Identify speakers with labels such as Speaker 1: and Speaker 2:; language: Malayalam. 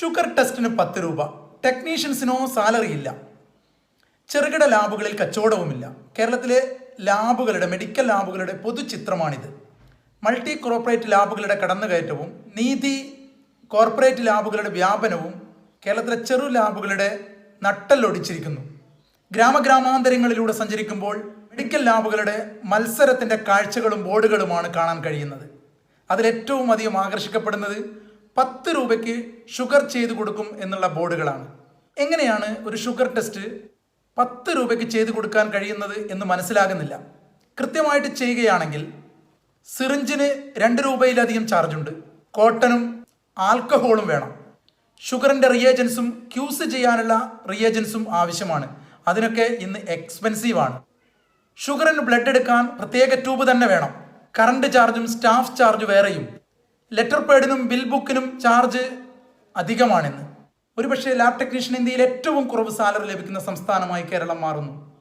Speaker 1: ഷുഗർ ടെസ്റ്റിന് പത്ത് രൂപ. ടെക്നീഷ്യൻസിനോ സാലറി ഇല്ല. ചെറുകിട ലാബുകളിൽ കച്ചവടവുമില്ല. കേരളത്തിലെ ലാബുകളുടെ മെഡിക്കൽ ലാബുകളുടെ പൊതുചിത്രമാണിത്. മൾട്ടി കോർപ്പറേറ്റ് ലാബുകളുടെ കടന്നുകയറ്റവും നീതി കോർപ്പറേറ്റ് ലാബുകളുടെ വ്യാപനവും കേരളത്തിലെ ചെറു ലാബുകളുടെ നട്ടല്ലൊടിച്ചിരിക്കുന്നു. ഗ്രാമഗ്രാമാന്തരങ്ങളിലൂടെ സഞ്ചരിക്കുമ്പോൾ മെഡിക്കൽ ലാബുകളുടെ മത്സരത്തിന്റെ കാഴ്ചകളും ബോർഡുകളുമാണ് കാണാൻ കഴിയുന്നത്. അതിലേറ്റവും അധികം ആകർഷിക്കപ്പെടുന്നത് പത്ത് രൂപയ്ക്ക് ഷുഗർ ചെയ്ത് കൊടുക്കും എന്നുള്ള ബോർഡുകളാണ്. എങ്ങനെയാണ് ഒരു ഷുഗർ ടെസ്റ്റ് പത്ത് രൂപയ്ക്ക് ചെയ്ത് കൊടുക്കാൻ കഴിയുന്നത് എന്ന് മനസ്സിലാകുന്നില്ല. കൃത്യമായിട്ട് ചെയ്യുകയാണെങ്കിൽ സിറിഞ്ചിന് രണ്ട് രൂപയിലധികം ചാർജുണ്ട്. കോട്ടനും ആൽക്കഹോളും വേണം. ഷുഗറിന്റെ റിയേജൻസും ക്യൂസ് ചെയ്യാനുള്ള റിയേജൻസും ആവശ്യമാണ്. അതിനൊക്കെ ഇന്ന് എക്സ്പെൻസീവാണ് ഷുഗറിന് ബ്ലഡ് എടുക്കാൻ പ്രത്യേക ട്യൂബ് തന്നെ വേണം. കറണ്ട് ചാർജും സ്റ്റാഫ് ചാർജ് വേറെയും. ലെറ്റർ പേഡിനും ബിൽ ബുക്കിനും ചാർജ് അധികമാണെന്ന്. ഒരുപക്ഷെ ലാബ് ടെക്നീഷ്യൻ ഇന്ത്യയിൽ ഏറ്റവും കുറവ് സാലറി ലഭിക്കുന്ന സംസ്ഥാനമായി കേരളം മാറുന്നു.